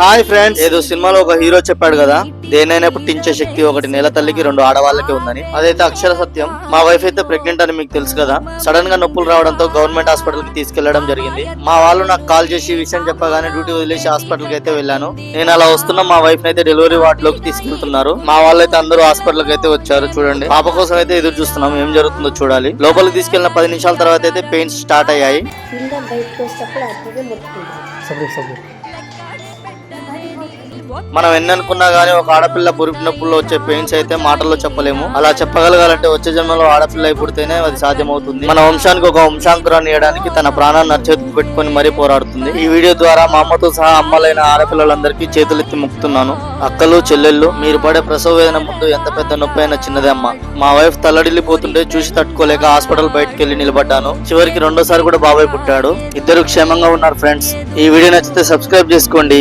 Hi friends. ఏదో సినిమాలో ఒక హీరో చెప్పాడు కదా దేనైనా పుట్టించే శక్తి ఒకటి నెల తల్లికి రెండు ఆడవాళ్ళకి ఉందని. అదైతే అక్షర సత్యం. మా వైఫ్ అయితే ప్రెగ్నెంట్ అని మీకు తెలుసు కదా సడన్గా నొప్పులు రావడంతో గవర్నమెంట్ హాస్పిటల్కి తీసుకెళ్ళడం జరిగింది. మా వాళ్ళు నాకు కాల్ చేసి విషయం చెప్పగానే డ్యూటీ వదిలేసి హాస్పిటల్కి అయితే వెళ్ళాను. నేను అలా వస్తున్న మా వైఫ్ అయితే డెలివరీ వార్డ్లోకి తీసుకెళ్తున్నారు. మా వాళ్ళైతే అందరూ హాస్పిటల్కి అయితే వచ్చారు చూడండి. పాప కోసం అయితే ఎదురు చూస్తున్నాం ఏం జరుగుతుందో చూడాలి. లోపలికి తీసుకెళ్ళిన పది నిమిషాల తర్వాత అయితే పెయిన్స్ స్టార్ట్ అయ్యాయి. మనం ఎన్ని అనుకున్నా గానీ ఒక ఆడపిల్ల పురుపు నొప్పుల్లో వచ్చే పెయిన్స్ అయితే మాటల్లో చెప్పలేము. అలా చెప్పగలగాలంటే వచ్చే జన్మలో ఆడపిల్ల అయి పుడితేనే అది సాధ్యమవుతుంది. మన వంశానికి ఒక వంశాంకురాన్ని ఇవ్వడానికి తన ప్రాణాన్ని అర్చేతుకు పెట్టుకొని మరీ పోరాడుతుంది. ఈ వీడియో ద్వారా మా అమ్మతో సహా అమ్మలైన ఆడపిల్లలందరికీ చేతులెత్తి మొక్కుతున్నాను. అక్కలు చెల్లెళ్ళు మీరు పడే ప్రసవ వేదన ముందు ఎంత పెద్ద నొప్పి అయినా చిన్నదే అమ్మ. మా వైఫ్ తల్లడిల్లిపోతుంటే చూసి తట్టుకోలేక హాస్పిటల్ బయటకు వెళ్ళి నిలబడ్డాను. చివరికి రెండోసారి కూడా బాబాయ్ పుట్టాడు. ఇద్దరు క్షేమంగా ఉన్నారు ఫ్రెండ్స్ ఈ వీడియో నచ్చితే సబ్స్క్రైబ్ చేసుకోండి.